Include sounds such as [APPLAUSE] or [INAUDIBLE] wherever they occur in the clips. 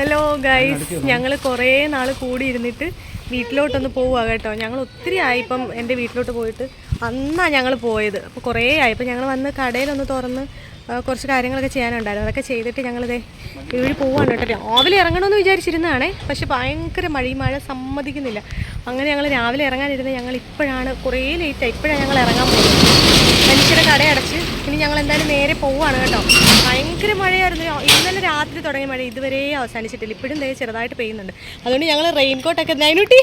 Hello guys ഞങ്ങൾ കുറേ നാൾ കൂടി ഇരുന്നിട്ട് വീട്ടിലോട്ടൊന്ന് പോവുക കേട്ടോ. ഞങ്ങൾ ഒത്തിരി ആയി ഇപ്പം എന്റെ വീട്ടിലോട്ട് പോയിട്ട് അന്നാണ് ഞങ്ങൾ പോയത്. അപ്പോൾ കുറേ ആയി. ഇപ്പം ഞങ്ങൾ വന്ന് കടയിലൊന്ന് തുറന്ന് കുറച്ച് കാര്യങ്ങളൊക്കെ ചെയ്യാനുണ്ടായിരുന്നു. അതൊക്കെ ചെയ്തിട്ട് ഞങ്ങളിതേ ഇവിടെ പോവാണ് കേട്ടോ. രാവിലെ ഇറങ്ങണമെന്ന് വിചാരിച്ചിരുന്നതാണേ. പക്ഷെ ഭയങ്കര മഴ ഈ മഴ സമ്മതിക്കുന്നില്ല. അങ്ങനെ ഞങ്ങൾ രാവിലെ ഇറങ്ങാനിരുന്നത് ഞങ്ങൾ ഇപ്പോഴാണ് കുറേ ലേറ്റായി ഇപ്പോഴാണ് ഞങ്ങൾ ഇറങ്ങാൻ പോകുന്നത് മനുഷ്യരുടെ കട അടച്ച് ഇനി ഞങ്ങൾ എന്തായാലും നേരെ പോവുകയാണ് കേട്ടോ. ഭയങ്കര മഴയായിരുന്നു. ഇന്നലെ രാത്രി തുടങ്ങിയ മഴ ഇതുവരെ അവസാനിച്ചിട്ടില്ല. ഇപ്പോഴും ദേ ചെറുതായിട്ട് പെയ്യുന്നുണ്ട്. അതുകൊണ്ട് ഞങ്ങൾ റെയിൻകോട്ടൊക്കെ നൈനൂട്ടി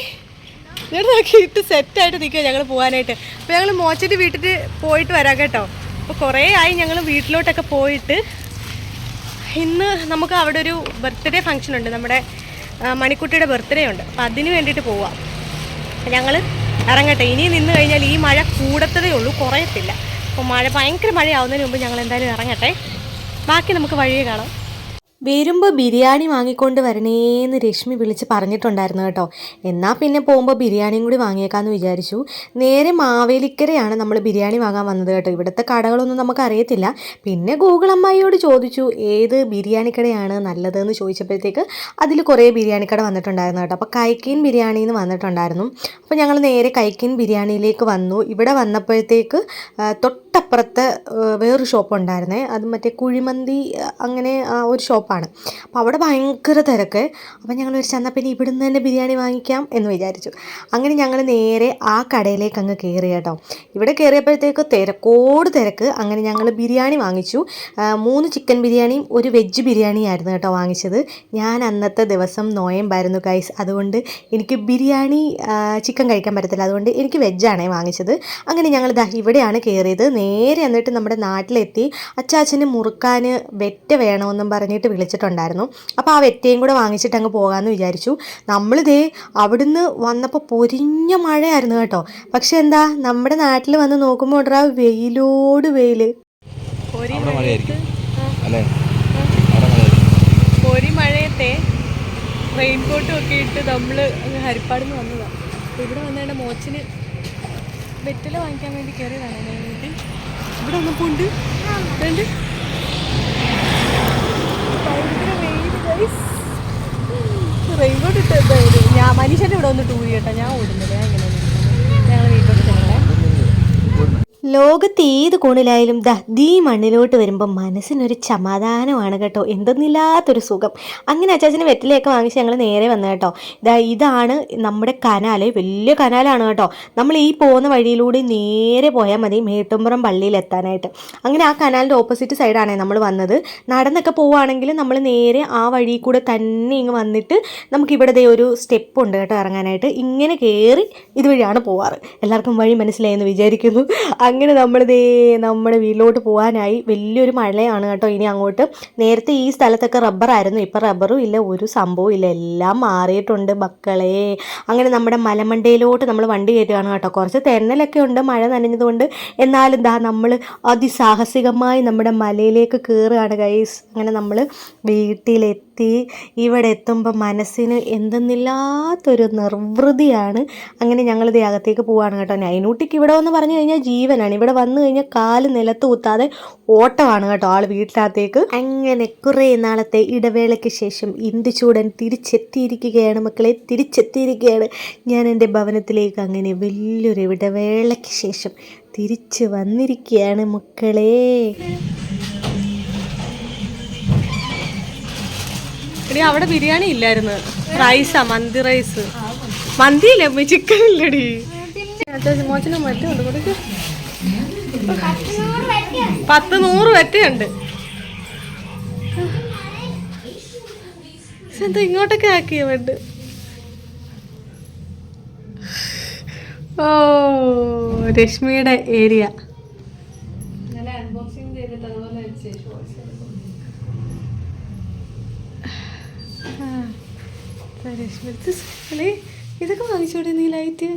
ഇട്ട് സെറ്റായിട്ട് നിൽക്കുക ഞങ്ങൾ പോകാനായിട്ട് അപ്പോൾ ഞങ്ങൾ മോച്ചിട്ട് വീട്ടിൽ പോയിട്ട് വരാം കേട്ടോ. അപ്പോൾ കുറേ ആയി ഞങ്ങൾ വീട്ടിലോട്ടൊക്കെ പോയിട്ട് ഇന്ന് നമുക്ക് അവിടെ ഒരു ബർത്ത്ഡേ ഫംഗ്ഷൻ ഉണ്ട്. നമ്മുടെ മണിക്കുട്ടിയുടെ ബർത്ത്ഡേ ഉണ്ട്. അപ്പം അതിന് വേണ്ടിയിട്ട് പോവാം. ഞങ്ങൾ ഇറങ്ങട്ടെ. ഇനി നിന്ന് കഴിഞ്ഞാൽ ഈ മഴ കൂടത്തതേ ഉള്ളൂ. കുറയത്തില്ല. അപ്പോൾ മഴ ഭയങ്കര മഴയാവുന്നതിന് മുമ്പ് ഞങ്ങൾ എന്തായാലും ഇറങ്ങട്ടെ. ബാക്കി നമുക്ക് വഴിയെ കാണാം. വരുമ്പോൾ ബിരിയാണി വാങ്ങിക്കൊണ്ട് വരണേന്ന് രശ്മി വിളിച്ച് പറഞ്ഞിട്ടുണ്ടായിരുന്നു കേട്ടോ. എന്നാൽ പിന്നെ പോകുമ്പോൾ ബിരിയാണിയും കൂടി വാങ്ങിയേക്കാമെന്ന് വിചാരിച്ചു. നേരെ മാവേലിക്കരയാണ് നമ്മൾ ബിരിയാണി വാങ്ങാൻ വന്നത് കേട്ടോ. ഇവിടുത്തെ കടകളൊന്നും നമുക്ക് അറിയത്തില്ല പിന്നെ ഗൂഗിൾ അമ്മായിയോട് ചോദിച്ചു ഏത് ബിരിയാണി കടയാണ് നല്ലതെന്ന് ചോദിച്ചപ്പോഴത്തേക്ക് അതിൽ കുറേ ബിരിയാണി കട വന്നിട്ടുണ്ടായിരുന്നു കേട്ടോ. അപ്പോൾ കൈക്കീൻ ബിരിയാണി എന്ന് വന്നിട്ടുണ്ടായിരുന്നു. അപ്പോൾ ഞങ്ങൾ നേരെ കൈക്കീൻ ബിരിയാണിയിലേക്ക് വന്നു. ഇവിടെ വന്നപ്പോഴത്തേക്ക് തൊട്ടപ്പുറത്ത് വേറൊരു ഷോപ്പ് ഉണ്ടായിരുന്നേ അത് മറ്റേ കുഴിമന്തി അങ്ങനെ ഒരു ഷോപ്പാണ് അപ്പോൾ അവിടെ ഭയങ്കര തിരക്ക്. അപ്പോൾ ഞങ്ങൾ ഒരു ചെന്നാൽ പിന്നെ ഇവിടുന്ന് തന്നെ ബിരിയാണി വാങ്ങിക്കാം എന്ന് വിചാരിച്ചു. അങ്ങനെ ഞങ്ങൾ നേരെ ആ കടയിലേക്ക് അങ്ങ് കയറി കേട്ടോ. ഇവിടെ കയറിയപ്പോഴത്തേക്ക് തിരക്കോട് തിരക്ക്. അങ്ങനെ ഞങ്ങൾ ബിരിയാണി വാങ്ങിച്ചു. മൂന്ന് ചിക്കൻ ബിരിയാണിയും ഒരു വെജ് ബിരിയാണിയായിരുന്നു കേട്ടോ വാങ്ങിച്ചത്. ഞാൻ അന്നത്തെ ദിവസം നോയമ്പായിരുന്നു ഗൈസ്. അതുകൊണ്ട് എനിക്ക് ബിരിയാണി ചിക്കൻ കഴിക്കാൻ പറ്റത്തില്ല. അതുകൊണ്ട് എനിക്ക് വെജാണ് വാങ്ങിച്ചത്. അങ്ങനെ ഞങ്ങൾ ദാ ഇവിടെയാണ് കയറിയത് നേരെ എന്നിട്ട് നമ്മുടെ നാട്ടിലെത്തി. അച്ചാച്ചന് മുറുക്കാൻ വെറ്റ വേണമെന്നും പറഞ്ഞിട്ട് വിളിച്ചിട്ടുണ്ടായിരുന്നു. അപ്പോൾ ആ വെറ്റയും കൂടെ വാങ്ങിച്ചിട്ട് അങ്ങ് പോകാമെന്ന് വിചാരിച്ചു. നമ്മളിതേ അവിടുന്ന് വന്നപ്പോൾ പൊരിഞ്ഞ മഴയായിരുന്നു കേട്ടോ. പക്ഷെ എന്താ നമ്മുടെ നാട്ടിൽ വന്ന് നോക്കുമ്പോൾ ഉണ്ടാ വെയിലോട് വെയിൽ ഒരു അവിടെ അല്ലേ? അവിടെ മഴയായിരിക്കും. മഴയത്തെ റെയിൻ കോട്ടും ഒക്കെ ഇട്ട് നമ്മൾ അങ്ങ് ഹരിപ്പാടിന്ന് വന്നതാണ് അപ്പോൾ ഇവിടെ വന്നതിന്റെ മോച്ചിന് വെറ്റില വാങ്ങിക്കാൻ വേണ്ടി കയറിയതാണ് വേണ്ടി ഇവിടെ വന്നപ്പോൾ ഉണ്ട് ഇതുണ്ട് ഭയങ്കര വെയിൽ റെയിൻ കോട്ട് ഇട്ട് ഞാൻ മനുഷ്യന്റെ ഇവിടെ ഒന്ന് ടൂരി കേട്ടോ ഞാൻ ഓടുന്നില്ല. ഞാൻ ഇങ്ങനെ ഞങ്ങൾ വീട്ടിലോട്ട് ചെല്ലണേ ലോകത്ത് ഏത് കോണിലായാലും ദാ ദീ മണ്ണിലോട്ട് വരുമ്പോൾ മനസ്സിനൊരു സമാധാനമാണ് കേട്ടോ. എന്തെന്നില്ലാത്തൊരു സുഖം. അങ്ങനെ അച്ചാച്ചന് വെറ്റിലയൊക്കെ വാങ്ങിച്ച് ഞങ്ങൾ നേരെ വന്നു കേട്ടോ. ഇതാ ഇതാണ് നമ്മുടെ കനാല്. വലിയ കനാലാണ് കേട്ടോ. നമ്മൾ ഈ പോകുന്ന വഴിയിലൂടെ നേരെ പോയാൽ മതി മേട്ടുംപുറം പള്ളിയിൽ എത്താനായിട്ട് അങ്ങനെ ആ കനാലിന്റെ ഓപ്പോസിറ്റ് സൈഡാണ് നമ്മൾ വന്നത്. നടന്നൊക്കെ പോവുകയാണെങ്കിൽ നമ്മൾ നേരെ ആ വഴി കൂടെ തന്നെ ഇങ്ങ് വന്നിട്ട് നമുക്കിവിടെ ഒരു സ്റ്റെപ്പ് ഉണ്ട് കേട്ടോ ഇറങ്ങാനായിട്ട്. ഇങ്ങനെ കയറി ഇതുവഴിയാണ് പോവാറ്. എല്ലാവർക്കും വഴി മനസ്സിലായെന്ന് വിചാരിക്കുന്നു. അങ്ങനെ നമ്മൾ ദേ നമ്മുടെ വീട്ടിലോട്ട് പോകാനായി വലിയൊരു മഴയാണ് കേട്ടോ ഇനി അങ്ങോട്ട്. നേരത്തെ ഈ സ്ഥലത്തൊക്കെ റബ്ബറായിരുന്നു ഇപ്പം റബ്ബറും ഇല്ല ഒരു സംഭവം ഇല്ല. എല്ലാം മാറിയിട്ടുണ്ട് മക്കളെ. അങ്ങനെ നമ്മുടെ മലമണ്ടയിലോട്ട് നമ്മൾ വണ്ടി കയറ്റുകയാണ് കേട്ടോ. കുറച്ച് തെന്നലൊക്കെ ഉണ്ട് മഴ നനഞ്ഞതുകൊണ്ട്. എന്നാലും ദാ നമ്മൾ അതിസാഹസികമായി നമ്മുടെ മലയിലേക്ക് കയറുകയാണ് ഗൈസ് അങ്ങനെ നമ്മൾ വീട്ടിലെത്തി ഇവിടെ എത്തുമ്പോൾ മനസ്സിന് എന്തെന്നില്ലാത്തൊരു നിർവൃതിയാണ്. അങ്ങനെ ഞങ്ങൾ ദേ അകത്തേക്ക് പോവാണ് കേട്ടോ. നൈനൂട്ടിക്ക് ഇവിടെ വന്ന് പറഞ്ഞു കഴിഞ്ഞാൽ ജീവനാണ്. ഇവിടെ വന്നു കഴിഞ്ഞാൽ കാൽ നിലത്ത് കുത്താതെ ഓട്ടമാണ് കേട്ടോ ആൾ വീട്ടിനകത്തേക്ക്. അങ്ങനെ കുറേ നാളത്തെ ഇടവേളയ്ക്ക് ശേഷം ഇന്ദുചൂടൻ തിരിച്ചെത്തിയിരിക്കുകയാണ് മക്കളെ. തിരിച്ചെത്തിയിരിക്കുകയാണ്. ഞാൻ എന്റെ ഭവനത്തിലേക്ക് അങ്ങനെ വലിയൊരു ഇടവേളയ്ക്ക് ശേഷം തിരിച്ചു വന്നിരിക്കുകയാണ് മക്കളെ. എടി അവിടെ ബിരിയാണി ഇല്ലായിരുന്നു. റൈസാ മന്തി റൈസ് മന്തി ഇല്ല ചിക്കൻ ഇല്ലടി. പത്ത് നൂറ് വറ്റയുണ്ട്. എന്താ ഇങ്ങോട്ടൊക്കെ ആക്കിയ വേണ്ട ഓ രശ്മിയുടെ ഏരിയ രശ്മി ഇത് അല്ലേ? ഇതൊക്കെ വാങ്ങിച്ചോടെ നീ ലൈറ്റ്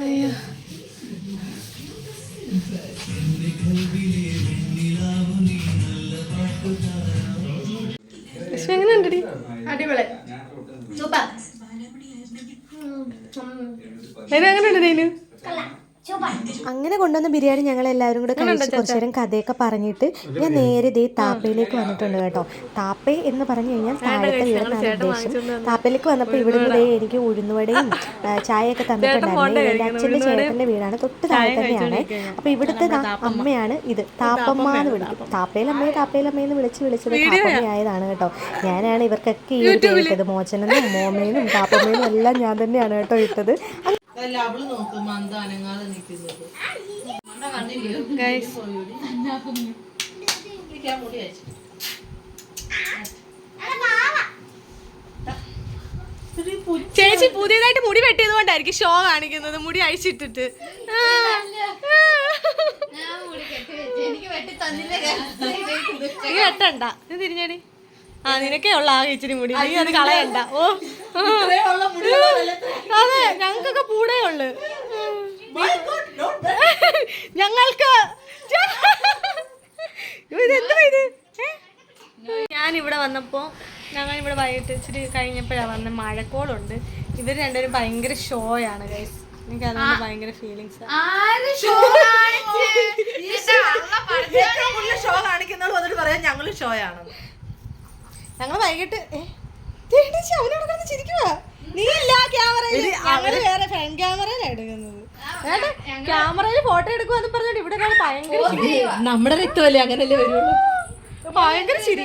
അയ്യോ. രശ്മി എങ്ങനെ ഉണ്ടടി അടിപൊളി സൂപ്പർ അതിന് അങ്ങനെ ഉണ്ട് നീനു സൂപ്പർ അങ്ങനെ കൊണ്ടുവന്ന ബിരിയാണി ഞങ്ങൾ എല്ലാവരും കൂടെ കഴിച്ച് കുറച്ചു നേരം കഥയൊക്കെ പറഞ്ഞിട്ട് ഞാൻ നേരെ ഇതേ താപ്പയിലേക്ക് വന്നിട്ടുണ്ട് കേട്ടോ. താപ്പ എന്ന് പറഞ്ഞു കഴിഞ്ഞാൽ താഴത്തെ വീടെന്നാണ് ഉദ്ദേശം. താപ്പയിലേക്ക് വന്നപ്പോൾ ഇവിടുന്ന് ഇതേ എനിക്ക് ഉഴുന്നുവടയും ചായയൊക്കെ തന്നിട്ടുണ്ടായിരുന്നു എന്റെ അച്ഛന്റെ ചേട്ടന്റെ വീടാണ് തൊട്ട് താഴെ തന്നെയാണ്. അപ്പോൾ ഇവിടുത്തെ അമ്മയാണ് ഇത്. താപ്പമ്മ എന്ന് വിളിക്കും. താപ്പയിലമ്മയെ താപ്പയിലമ്മയെന്ന് വിളിച്ച് വിളിച്ചത് താപ്പമ്മയായതാണ് കേട്ടോ. ഞാനാണ് ഇവർക്കൊക്കെ ഈ ഒരു ഇട്ടത്. മോചനെന്നും മോമേനും താപ്പമ്മേനും എല്ലാം ഞാൻ തന്നെയാണ് കേട്ടോ ഇട്ടത്. അല്ല അവൾ നോക്ക്. മന്ദ അനങ്ങാതെ നിൽക്കുന്നത്. ചേച്ചി പുതിയതായിട്ട് മുടി വെട്ടിയത് കൊണ്ടായിരിക്കും ഷോ കാണിക്കുന്നത്. മുടി അഴിച്ചിട്ടിട്ട്. നീ വെട്ടണ്ട. നീ തിരിഞ്ഞടി. ആ നിനക്കേ ഉള്ള ആകെ ഇച്ചിരി മുടി. നീ അത് കളയണ്ട. ഓ. അതെ ഞങ്ങൾക്കൊക്കെ പൂടേ ഉള്ളു. [LAUGHS] ഞങ്ങൾക്ക് ഇതെന്താ [LAUGHS] ഇത്? ഞാൻ ഇവിടെ വന്നപ്പോ ഞങ്ങൾ ഇവിടെ വൈകിട്ട് ഇച്ചിരി കഴിഞ്ഞപ്പോഴാണ് വന്ന മഴക്കോളുണ്ട്. ഇവർ രണ്ടുപേരും ഭയങ്കര ഷോ ആണ് ഗൈസ് എനിക്ക് അതുകൊണ്ട് ഭയങ്കര ഫീലിങ്സ് [LAUGHS] ഷോ കാണിക്കുന്നവൾ വന്നിട്ട് പറയാം ഞങ്ങൾ ഷോ ആണ് ഞങ്ങൾ വൈകിട്ട് അവനോട് ചിരിക്കുവാ. നീ ഇല്ല ക്യാമറയിൽ അവർ വേറെ ഫ്രണ്ട് ക്യാമറയിലാണ് എടുക്കുന്നത്. ക്യാമറയിൽ ഫോട്ടോ എടുക്കുവാന്ന് പറഞ്ഞിട്ട് ഇവിടെ ഭയങ്കര ചിരി. നമ്മുടെ രക്തമല്ലേ അങ്ങനല്ലേ വരുള്ളൂ? ഭയങ്കര ചിരി.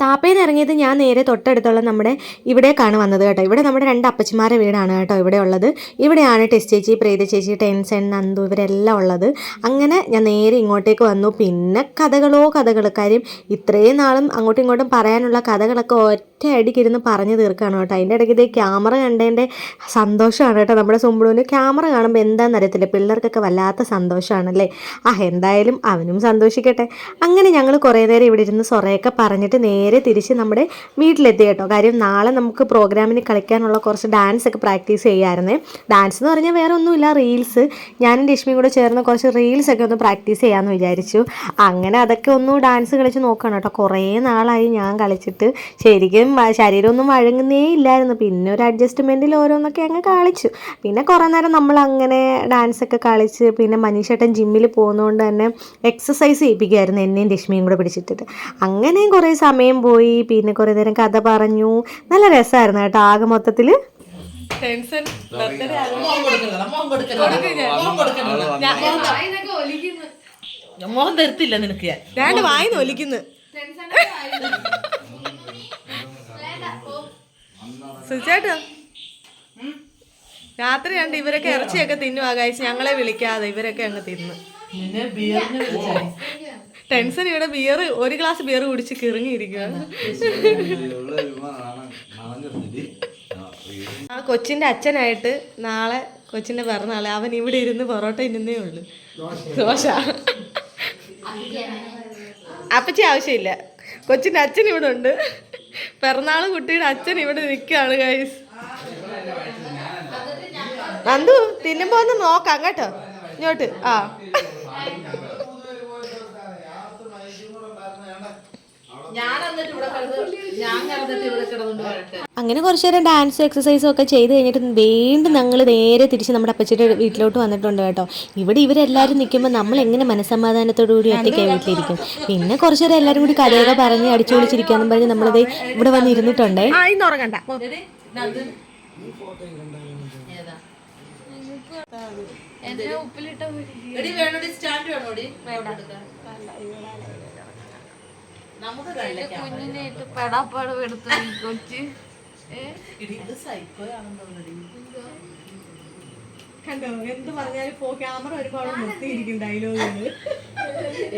താപ്പയിൽ നിന്ന് ഇറങ്ങിയത് ഞാൻ നേരെ തൊട്ടടുത്തുള്ള നമ്മുടെ ഇവിടേക്കാണ് വന്നത് കേട്ടോ. ഇവിടെ നമ്മുടെ രണ്ട് അപ്പച്ചിമാരെ വീടാണ് കേട്ടോ ഇവിടെ ഉള്ളത്. ഇവിടെയാണ് ടെസ്റ്റ് ചേച്ചി പ്രീത ചേച്ചി ടെൻസൺ നന്ദു ഇവരെല്ലാം ഉള്ളത്. അങ്ങനെ ഞാൻ നേരെ ഇങ്ങോട്ടേക്ക് വന്നു. പിന്നെ കഥകളോ കഥകൾ കാര്യം ഇത്രയും നാളും അങ്ങോട്ടും ഇങ്ങോട്ടും പറയാനുള്ള കഥകളൊക്കെ ഒറ്റ അടിക്കിരുന്ന് പറഞ്ഞു തീർക്കുകയാണ് കേട്ടോ. അതിന്റെ ഇടയ്ക്ക് ഇതേ ക്യാമറ കണ്ടതിന്റെ സന്തോഷമാണ് കേട്ടോ. നമ്മുടെ സുമ്പിളുവിന് ക്യാമറ കാണുമ്പോൾ എന്താണെന്ന് അറിയത്തില്ല. പിള്ളേർക്കൊക്കെ വല്ലാത്ത സന്തോഷമാണല്ലേ? ആ എന്തായാലും അവനും സന്തോഷിക്കട്ടെ. അങ്ങനെ ഞങ്ങൾ കുറേ നേരം ഇവിടെ ഇരുന്ന് സൊറയൊക്കെ പറഞ്ഞിട്ട് നേരെ തിരിച്ച് നമ്മുടെ വീട്ടിലെത്തി കേട്ടോ. കാര്യം നാളെ നമുക്ക് പ്രോഗ്രാമിന് കളിക്കാനുള്ള കുറച്ച് ഡാൻസ് ഒക്കെ പ്രാക്ടീസ് ചെയ്യാമായിരുന്നേ ഡാൻസ് എന്ന് പറഞ്ഞാൽ വേറെ ഒന്നുമില്ല റീൽസ് ഞാനും രശ്മിയും കൂടെ ചേർന്ന് കുറച്ച് റീൽസ് ഒക്കെ ഒന്ന് പ്രാക്ടീസ് ചെയ്യാമെന്ന് വിചാരിച്ചു. അങ്ങനെ അതൊക്കെ ഒന്ന് ഡാൻസ് കളിച്ച് നോക്കണം കേട്ടോ. കുറേ നാളായി ഞാൻ കളിച്ചിട്ട്. ശരിക്കും ശരീരമൊന്നും വഴങ്ങുന്നേ ഇല്ലായിരുന്നു. പിന്നെ ഒരു അഡ്ജസ്റ്റ്മെന്റിൽ ഓരോന്നൊക്കെ അങ്ങ് കളിച്ചു. പിന്നെ കുറേ നേരം നമ്മൾ അങ്ങനെ ഡാൻസ് ഒക്കെ കളിച്ച് പിന്നെ മനീഷേട്ടൻ ജിമ്മിൽ പോകുന്നതുകൊണ്ട് തന്നെ എക്സസൈസ് ചെയ്യിപ്പിക്കുമായിരുന്നു എന്നെയും രശ്മിയും കൂടെ പിടിച്ചിട്ടിട്ട്. അങ്ങനെയും കുറേ സമയം പോയി പിന്നെ കുറേ നേരം കഥ പറഞ്ഞു. നല്ല രസമായിരുന്നു കേട്ടോ ആകെ മൊത്തത്തിൽ ടെൻഷൻ. മോഹം തരത്തില്ല നിനക്ക് ഞാൻ. ഒലിക്കുന്നു. സുചേട്ടാ രാത്രി കണ്ട് ഇവരൊക്കെ ഇറച്ചിയൊക്കെ തിന്നുവാ കഴിച്ച് ഞങ്ങളെ വിളിക്കാതെ ഇവരൊക്കെ അങ്ങ് തിന്ന്. നിന്നെ ബിയറിന് വിളിച്ചായി ടെൻഷൻ ഇവിടെ ബിയർ ഒരു ഗ്ലാസ് ബിയർ കുടിച്ച് കിറങ്ങിയിരിക്കുകയാണ്. ആ കൊച്ചിന്റെ അച്ഛനായിട്ട് നാളെ കൊച്ചിന്റെ പിറന്നാൾ അവൻ ഇവിടെ ഇരുന്ന് പൊറോട്ട ഇന്നേ ഉള്ളു. ദോശ. അപ്പച്ചി ആവശ്യമില്ല. കൊച്ചിന്റെ അച്ഛൻ ഇവിടെ ഉണ്ട്. പിറന്നാൾ കുട്ടിയുടെ അച്ഛൻ ഇവിടെ നിൽക്കുകയാണ് ഗൈസ് നന്ദു തിന്നുമ്പോ ഒന്ന് നോക്കാം കേട്ടോ? ഇങ്ങോട്ട് ആ ഞാൻ എന്നിട്ട് ഇവിടെ കിടന്ന് ഞാൻ കിടന്നിട്ട് ഇവിടെ കിടന്നുകൊണ്ട് വരട്ടെ അങ്ങനെ കുറച്ച് നേരം ഡാൻസും എക്സസൈസും ഒക്കെ ചെയ്ത് കഴിഞ്ഞിട്ട് വീണ്ടും ഞങ്ങൾ നേരെ തിരിച്ച് നമ്മുടെ അപ്പച്ചിയുടെ വീട്ടിലോട്ട് വന്നിട്ടുണ്ട് കേട്ടോ. ഇവിടെ ഇവരെല്ലാവരും നിൽക്കുമ്പോൾ നമ്മൾ എങ്ങനെ മനസ്സമാധാനത്തോടു കൂടി ഒറ്റയ്ക്ക് വീട്ടിലിരിക്കും? പിന്നെ കുറച്ച് നേരം എല്ലാവരും കൂടി കഥയൊക്കെ പറഞ്ഞ് അടിച്ചു പൊളിച്ചിരിക്കാന്നും പറഞ്ഞ് നമ്മളത് ഇവിടെ വന്ന് ഇരുന്നിട്ടുണ്ടേ സ്റ്റാൻഡ് എടി വേണോടി സ്റ്റാൻഡ് വേണോടി? പെടാപ്പാട് എടുത്ത് കൊച്ച് കണ്ടോ? എന്ത് പറഞ്ഞാലും ഫോ ക്യാമറ ഒരുപാട് നിർത്തിയിരിക്കും ഡയലോഗുകൾ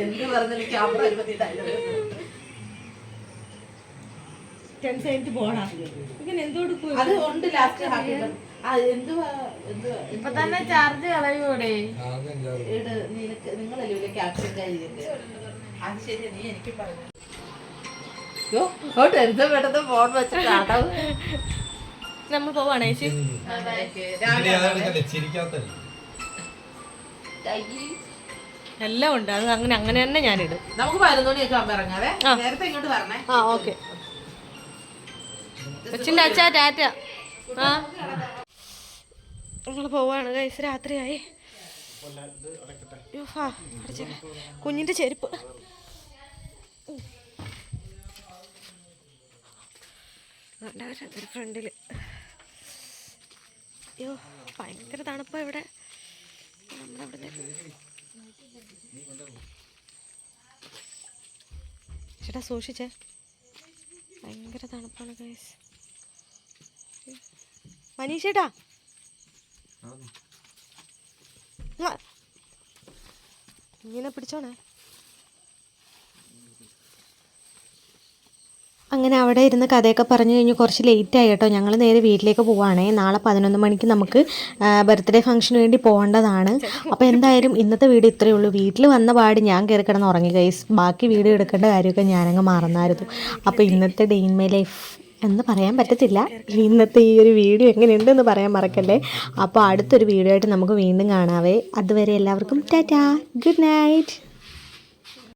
എന്ത് പറഞ്ഞാലും ക്യാമറ ഡയലോഗ് പോടാ ഇങ്ങനെ അത് ഉണ്ട് ലാസ്റ്റ് ഇപ്പൊ തന്നെ ചാർജ് കളയൂടെ? നിനക്ക് നിങ്ങളല്ലേ ക്യാപ്ഷൻ കഴിഞ്ഞിട്ട് അത് ശരി നീ എനിക്ക് പറഞ്ഞു നമ്മൾ പോവാണേ ചേച്ചി? എല്ലാം ഉണ്ട്. അത് അങ്ങനെ അങ്ങനെ തന്നെ ഞാനിടും. നമുക്ക് പതിനൊന്ന് മണിയൊക്കെ ആകുമ്പോ ഇറങ്ങാവേ നേരത്തെ ഇങ്ങോട്ട് വരണേ. ആ ഓക്കെ. കൊച്ചിന്റെ അച്ഛാ ടാറ്റ. ആ. ഞങ്ങൾ പോവാണ്. കൈസ് രാത്രിയായി. കുഞ്ഞിന്റെ ഫാ, അടിച്ചേ. ഒരു ഫ്രണ്ടിൽ ഫ്രണ്ടിൽ. അയ്യോ ഭയങ്കര തണുപ്പാണ് ഇവിടെ. നമ്മുടെ അവിടുത്തെ ചേട്ടാ സൂക്ഷിച്ചേ. ഭയങ്കര തണുപ്പാണ് ഗൈസ് മനീഷേട്ടാ ഇങ്ങ. ഇങ്ങനെ പിടിച്ചോണേ. അങ്ങനെ അവിടെ ഇരുന്ന് കഥയൊക്കെ പറഞ്ഞു കഴിഞ്ഞ് കുറച്ച് ലേറ്റ് ആയി കേട്ടോ. ഞങ്ങൾ നേരെ വീട്ടിലേക്ക് പോവാണേ. നാളെ പതിനൊന്ന് മണിക്ക് നമുക്ക് ബർത്ത്ഡേ ഫംഗ്ഷന് വേണ്ടി പോകേണ്ടതാണ്. അപ്പോൾ എന്തായാലും ഇന്നത്തെ വീഡിയോ ഇത്രയേ ഉള്ളൂ. വീട്ടിൽ വന്ന പാട് ഞാൻ കയറി കിടന്ന് ഉറങ്ങി ഗൈസ് ബാക്കി വീഡിയോ എടുക്കേണ്ട കാര്യമൊക്കെ ഞാനങ്ങ് മറന്നായിരുന്നു. അപ്പോൾ ഇന്നത്തെ ഡേ ഇൻ മൈ ലൈഫ് എന്ന് പറയാൻ പറ്റത്തില്ല. ഇന്നത്തെ ഈ ഒരു വീഡിയോ എങ്ങനെയുണ്ടെന്ന് പറയാൻ മറക്കല്ലേ. അപ്പോൾ അടുത്തൊരു വീഡിയോ ആയിട്ട് നമുക്ക് വീണ്ടും കാണാവേ. അതുവരെ എല്ലാവർക്കും ടാറ്റാ. Good night